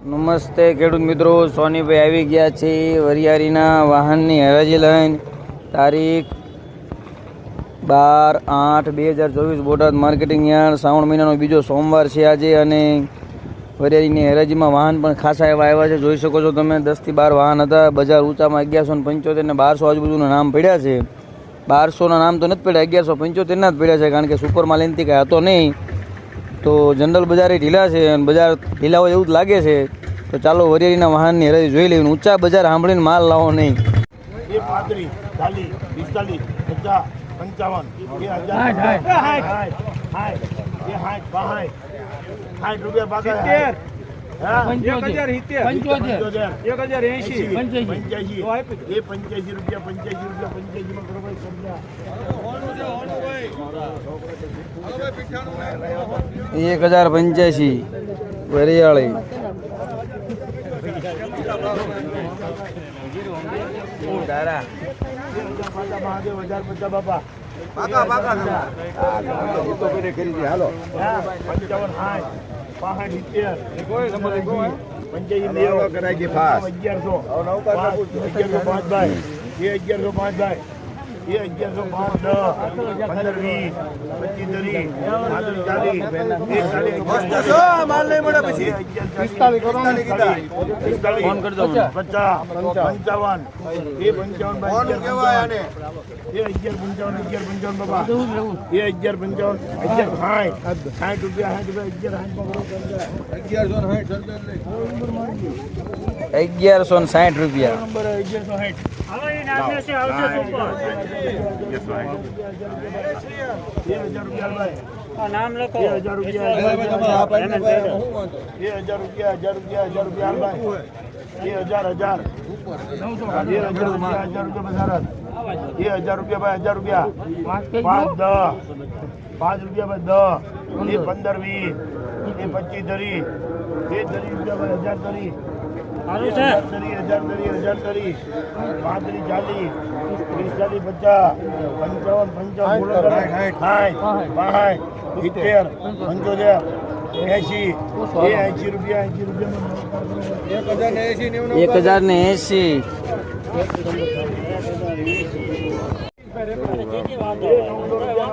નમસ્તે ખેડૂત મિત્રો, સોનીભાઈ આવી ગયા છે વરિયાળીના વાહનની હરાજી લઈને. તારીખ બાર આઠ બે હજાર ચોવીસ બોટાદ માર્કેટિંગ યાર્ડ, શ્રાવણ મહિનાનો બીજો સોમવાર છે આજે અને વરિયાળીની હરાજીમાં વાહન પણ ખાસા એવા આવ્યા છે. જોઈ શકો છો તમે દસથી બાર વાહન હતા. બજાર ઊંચામાં અગિયારસો ને પંચોતેર ને બારસો આજુબાજુના નામ પડ્યા છે. બારસોના નામ તો નથી પડ્યા, અગિયારસો પંચોતેરના જ પડ્યા છે, કારણ કે સુપરમાં લેનથી કાંઈ હતો નહીં. તો જનરલ બજાર એ ઢીલા છે અને બજાર ઢીલા હોય એવું જ લાગે છે. તો ચાલો વરિયાળીના વાહનની હરાજી જોઈ લેવી ઊંચા બજાર સાંભળીને માલ લાવો નહીં. પંચ્યાસી. રૂપિયા પંચ્યાસી રૂપિયા પંચ્યાસી માં એક હજાર પંચ્યાસી વરિયાળી અગિયારસો પાંચ ભાઈ એ અગિયારસો પાંચ ભાઈ એ અગિયારસો પાંચ દસ પંદર વીસ પચીસ ત્રીસ પાંત્રીસ ચાલીસ એક ચાલીસ. પચાસ પંચાવન એ પંચાવન એ અગિયાર પંચાવન અગિયાર પંચાવન બાબા એ અગિયાર પંચાવન અગિયાર સાઠ સાઠ રૂપિયા સાઠ રૂપિયા અગિયારસો સાઠ અગિયારસો સાઠ. રૂપિયા. નામ લખો. બે હજાર રૂપિયા. બે હજાર રૂપિયા. હજાર રૂપિયા હજાર રૂપિયા ભાઈ. બે હજાર હજાર. બે હજાર રૂપિયા હજાર રૂપિયા બજાર બે હજાર રૂપિયા ભાઈ હજાર રૂપિયા. પાંચ દસ. પાંચ રૂપિયા ભાઈ દસ. એ પંદર વીસ. એ પચીસ ધરી એ ધરી રૂપિયા ભાઈ હજાર ધરી હજાર ધરી હજાર ધરી હજાર ધરી પાંત્રીસ ચાલીસ પિસ્તાલીસ પચાસ પંચાવન પંચાવન સાઠ પાંઠ સિત્તેર પંચોતેર. એસી એસી રૂપિયા એસી રૂપિયા. એક હજાર ને એંશી એ નવસો રૂપિયા ભાઈ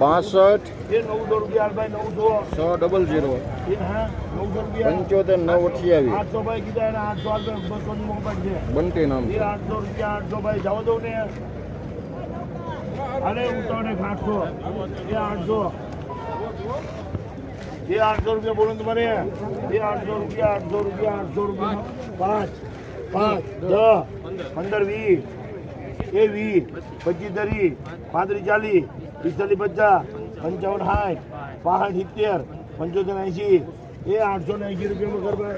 બાસઠ. એ નવસો રૂપિયા ભાઈ નવસો. છ ડબલ ઝીરો એ હા નવસો રૂપિયા. પંચોતેર નવ અઠ્યાવીસ. આઠસો ભાઈ કીધા એને આઠસો આઠસો બસો ની બંટી નામ એ આઠસો રૂપિયા આઠસો ભાઈ જાવ ને. અરે ઉતાવળે આઠસો. એ આઠસો. એ આઠસો રૂપિયા બોલો તમારે. એ આઠસો રૂપિયા આઠસો રૂપિયા આઠસો રૂપિયા. પાંચ પાંચ દસ પંદર વીસ. એ વીસ પચીસ દરી પાંત્રીસ ચાલીસ પિસ્તાલીસ પચાસ પંચાવન સાઠ પાસઠ સિત્તેર પંચોતેર એંશી. એ આઠસો ને એંશી રૂપિયામાં કરવા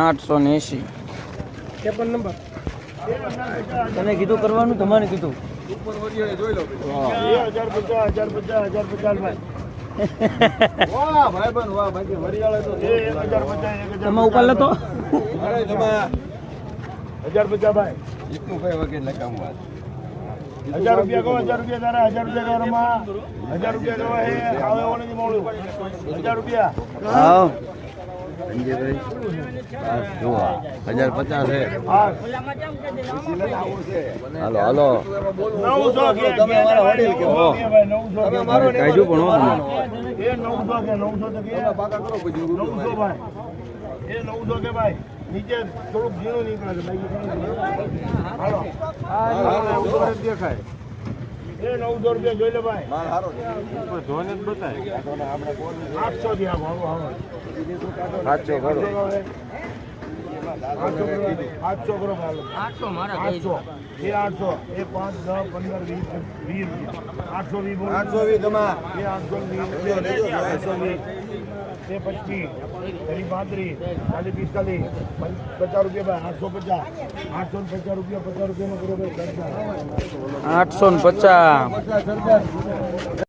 આઠસો ને એંશી. તમે કીધું કરવાનું તમારે કીધું. એ હજાર પચાસ હજાર પચાસ હજાર પચાસ ભાઈ. હજાર પચાસ તમે ઉપર લેતો હજાર પચાસ ભાઈ. હજાર રૂપિયા કહો હજાર રૂપિયા તારા હજાર રૂપિયા કહો હજાર રૂપિયા કહો હે આવે એવો નથી મોડું. હજાર રૂપિયા. હા. હજાર પચાસ હાલો હાલો. કાઢ્યું પણ એ નવસો કે નવસો તો કે. પાકા કરો પછી નવસો ભાઈ. એ નવસો કે ભાઈ. નીચે થોડુંક ઝીણું નીકળે છે બાકી દેખાય. એ નવસો રૂપિયા જોઈ લે ભાઈ. ધોને જ હારો આઠસો થી આવો આવો આઠસો કરો આઠસો કરો આઠસો મારા આઠસો. એ આઠસો. એ પાંચ દસ પંદર વીસ વીસ આઠસો વીસ આઠસો વીસ તમાર. એ આઠસો વીસ. આઠસો વીસ. એ પચીસ. એની પાંત્રીસ. ચાલીસ પિસ્તાલીસ. પંચ- પચાસ રૂપિયા આઠસો પચાસ. આઠસો ને પચાસ રૂપિયા પચાસ રૂપિયામાં કરો આઠસો ને પચાસ.